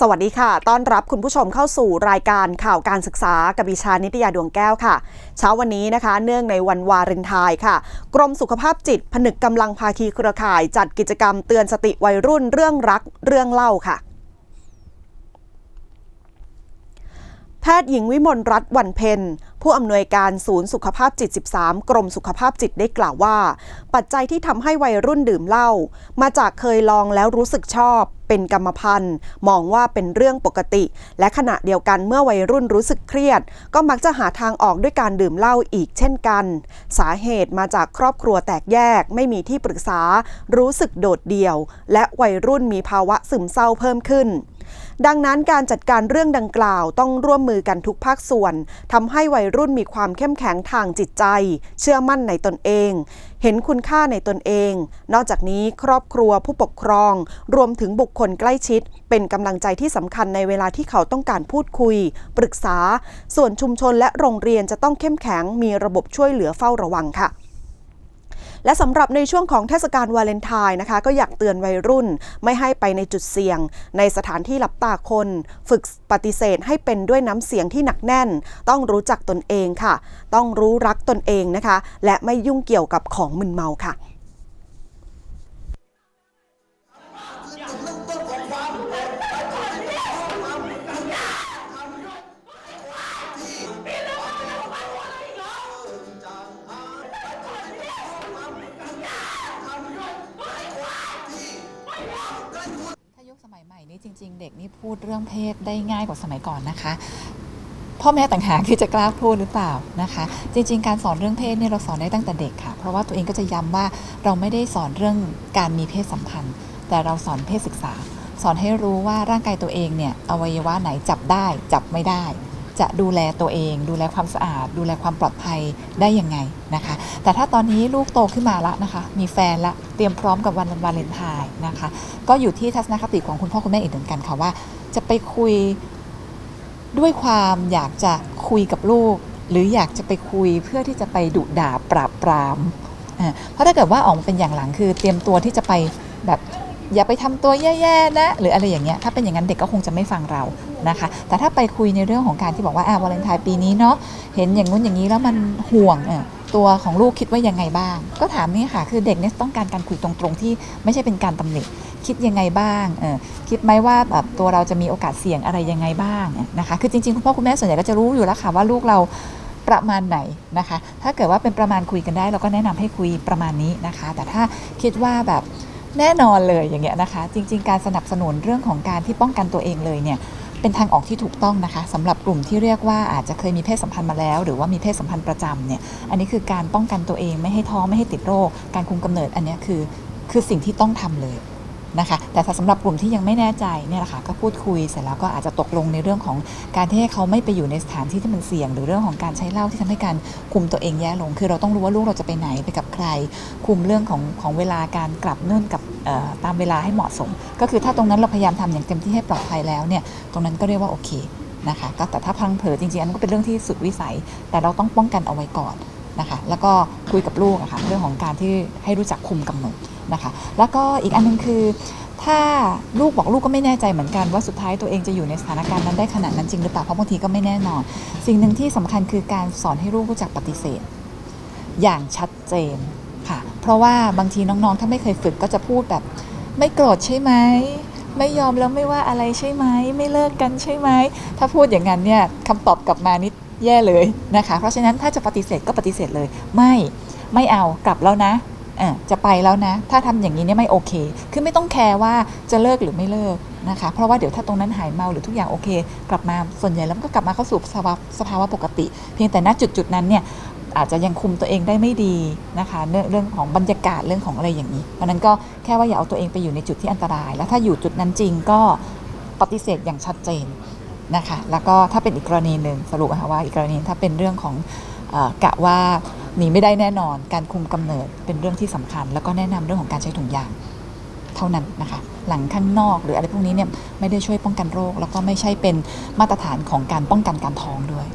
สวัสดีค่ะ ต้อนรับคุณผู้ชมเข้าสู่รายการข่าวการศึกษากับดิชานิตยาดวงแก้วค่ะ เช้าวันนี้นะคะ เนื่องในวันวาเลนไทน์ค่ะ กรมสุขภาพจิต ผนึกกำลังภาคีเครือข่าย จัดกิจกรรมเตือนสติวัยรุ่นเรื่องรักเรื่องเล่าค่ะแพทย์หญิงวิมลรัตน์วันเพ็ญผู้อำนวยการศูนย์สุขภาพจิต 13 กรมสุขภาพจิตได้กล่าวว่า ปัจจัยที่ทำให้วัยรุ่นดื่มเหล้ามาจากเคยลองแล้วรู้สึกชอบ เป็นกรรมพันธุ์ มองว่าเป็นเรื่องปกติ และขณะเดียวกันเมื่อวัยรุ่นรู้สึกเครียด ก็มักจะหาทางออกด้วยการดื่มเหล้าอีกเช่นกัน สาเหตุมาจากครอบครัวแตกแยก ไม่มีที่ปรึกษา รู้สึกโดดเดี่ยว และวัยรุ่นมีภาวะซึมเศร้าเพิ่มขึ้น ดังนั้นการจัดการเรื่องดังกล่าวต้องร่วมมือกันทุกภาคส่วนทำให้วัยรุ่นมีความเข้มแข็งทางจิตใจ เชื่อมั่นในตนเอง เห็นคุณค่าในตนเอง นอกจากนี้ครอบครัวผู้ปกครอง รวมถึงบุคคลใกล้ชิด เป็นกำลังใจที่สำคัญในเวลาที่เขาต้องการพูดคุย ปรึกษา ส่วนชุมชนและโรงเรียนจะต้องเข้มแข็งมีระบบช่วยเหลือเฝ้าระวังค่ะ และสำหรับในช่วงของเทศกาลวาเลนไทน์นะคะ ก็อยากเตือนวัยรุ่นไม่ให้ไปในจุดเสี่ยง ในสถานที่หลับตาคน ฝึกปฏิเสธให้เป็นด้วยน้ำเสียงที่หนักแน่น ต้องรู้จักตนเองค่ะ ต้องรู้รักตนเองนะคะ และไม่ยุ่งเกี่ยวกับของมึนเมาค่ะ มัยใหม่นี้จริง ๆ เด็กนี่พูดเรื่องเพศได้ง่ายกว่าสมัยก่อนนะคะ พ่อแม่ต่างหากที่จะกล้าพูดหรือเปล่านะคะ จริง ๆ การสอนเรื่องเพศเนี่ยเราสอนได้ตั้งแต่เด็กค่ะ เพราะว่าตัวเองก็จะย้ำว่าเราไม่ได้สอนเรื่องการมีเพศสัมพันธ์ แต่เราสอนเพศศึกษา สอนให้รู้ว่าร่างกายตัวเองเนี่ยอวัยวะไหนจับได้จับไม่ได้ จะดูแลตัวเอง ดูแลความสะอาด ดูแลความปลอดภัยได้ยังไงนะคะ แต่ถ้าตอนนี้ลูกโตขึ้นมาละนะคะ มีแฟนละเตรียมพร้อมกับวันวาเลนไทน์นะคะ ก็อยู่ที่ทัศนคติของคุณพ่อคุณแม่อีกเหมือนกันค่ะว่า จะไปคุยด้วยความอยากจะคุยกับลูก หรืออยากจะไปคุยเพื่อที่จะไปดุด่าปราบปรามอ่าเพราะถ้าเกิดว่าออกมาเป็นอย่างหลังคือเตรียมตัวที่จะไปแบบ อย่าไปทำตัวแย่ๆนะหรืออะไรอย่างเงี้ยถ้าเป็นอย่างนั้นเด็กก็คงจะไม่ฟังเรานะคะ แต่ถ้าไปคุยในเรื่องของการที่บอกว่าอ่าวาเลนไทน์ปีนี้เนาะเห็นอย่างงู้นอย่างนี้แล้วมันห่วงเออตัวของลูกคิดว่ายังไงบ้าง ก็ถามนี่ค่ะ คือเด็กเนี่ยต้องการการคุยตรงๆ ที่ไม่ใช่เป็นการตำหนิคิดยังไงบ้างเออคิดไหมว่าแบบตัวเราจะมีโอกาสเสี่ยงอะไรยังไงบ้างนะคะคือจริงๆคุณพ่อคุณแม่ส่วนใหญ่ก็จะรู้อยู่แล้วค่ะว่าลูกเราประมาณไหนนะคะ ถ้าเกิดว่าเป็นประมาณคุยกันได้ เราก็แนะนำให้คุยประมาณนี้นะคะ แต่ถ้าคิดว่าแบบ แน่นอนเลยอย่างเงี้ยนะคะ จริง ๆ การสนับสนุนเรื่องของการที่ป้องกันตัวเองเลยเนี่ยเป็นทางออกที่ถูกต้องนะคะสำหรับกลุ่มที่เรียกว่าอาจจะเคยมีเพศสัมพันธ์มาแล้ว หรือว่ามีเพศสัมพันธ์ประจำเนี่ยอันนี้คือการป้องกันตัวเองไม่ให้ท้องไม่ให้ติดโรค การคุมกำเนิดอันนี้คือคือสิ่งที่ต้องทำเลย นะคะแต่ถ้าสำหรับกลุ่มที่ยังไม่แน่ใจเนี่ยแหละค่ะก็พูดคุยเสร็จแล้วก็อาจจะตกลงในเรื่องของการที่ให้เขาไม่ไปอยู่ในสถานที่ที่มันเสี่ยง หรือเรื่องของการใช้เหล้าที่ทำให้การคุมตัวเองแย่ลง คือเราต้องรู้ว่าลูกเราจะไปไหนไปกับใคร คุมเรื่องของของเวลาการกลับนู่นกับตามเวลาให้เหมาะสม ก็คือถ้าตรงนั้นเราพยายามทำอย่างเต็มที่ให้ปลอดภัยแล้วเนี่ยตรงนั้นก็เรียกว่าโอเคนะคะก็แต่ถ้าพังเผลอจริงๆอันนั้นก็เป็นเรื่องที่สุดวิสัย แต่เราต้องป้องกันเอาไว้ก่อนนะคะแล้วก็คุยกับลูกอะค่ะเรื่องของการที่ให้รู้จักคุมกำเนิด นะคะ แล้วก็อีกอันหนึงคือ ถ้าลูกบอกลูกก็ไม่แน่ใจเหมือนกันว่าสุดท้ายตัวเองจะอยู่ในสถานการณ์นั้นได้ขนาดนั้นจริงหรือเปล่าเพราะบางทีก็ไม่แน่นอน สิ่งหนึ่งที่สำคัญคือการสอนให้ลูกรู้จักปฏิเสธ อย่างชัดเจนค่ะ เพราะว่าบางทีน้องๆ ถ้าไม่เคยฝึกก็จะพูดแบบไม่โกรธใช่ไหมไม่ยอมแล้วไม่ว่าอะไรใช่ไหมไม่เลิกกันใช่ไหมถ้าพูดอย่างนั้นเนี่ยคำตอบกลับมานิดแย่เลยนะคะ เพราะฉะนั้นถ้าจะปฏิเสธก็ปฏิเสธเลย ไม่ไม่เอากลับแล้วนะ จะไปแล้วนะ ถ้าทำอย่างนี้เนี่ยไม่โอเค คือไม่ต้องแคร์ว่าจะเลิกหรือไม่เลิกนะคะ เพราะว่าเดี๋ยวถ้าตรงนั้นหายเมาหรือทุกอย่างโอเค กลับมาส่วนใหญ่แล้วมันก็กลับมาเข้าสู่สภาวะสภาวะปกติ เพียงแต่ณจุดจุดๆนั้นเนี่ยอาจจะยังคุมตัวเองได้ไม่ดีนะคะเรื่องของบรรยากาศเรื่องของอะไรอย่างนี้ เพราะนั้นก็แค่ว่าอย่าเอาตัวเองไปอยู่ในจุดที่อันตราย แล้วถ้าอยู่จุดนั้นจริงก็ปฏิเสธอย่างชัดเจนนะคะ แล้วก็ถ้าเป็นอีกกรณีหนึ่งสรุปนะคะว่าอีกกรณีถ้าเป็นเรื่องของอกะว่า หนีไม่ได้แน่นอน การคุมกำเนิดเป็นเรื่องที่สำคัญ แล้วก็แนะนำเรื่องของการใช้ถุงยางเท่านั้นนะคะ หลังข้างนอกหรืออะไรพวกนี้เนี่ยไม่ได้ช่วยป้องกันโรค แล้วก็ไม่ใช่เป็นมาตรฐานของการป้องกันการท้องด้วย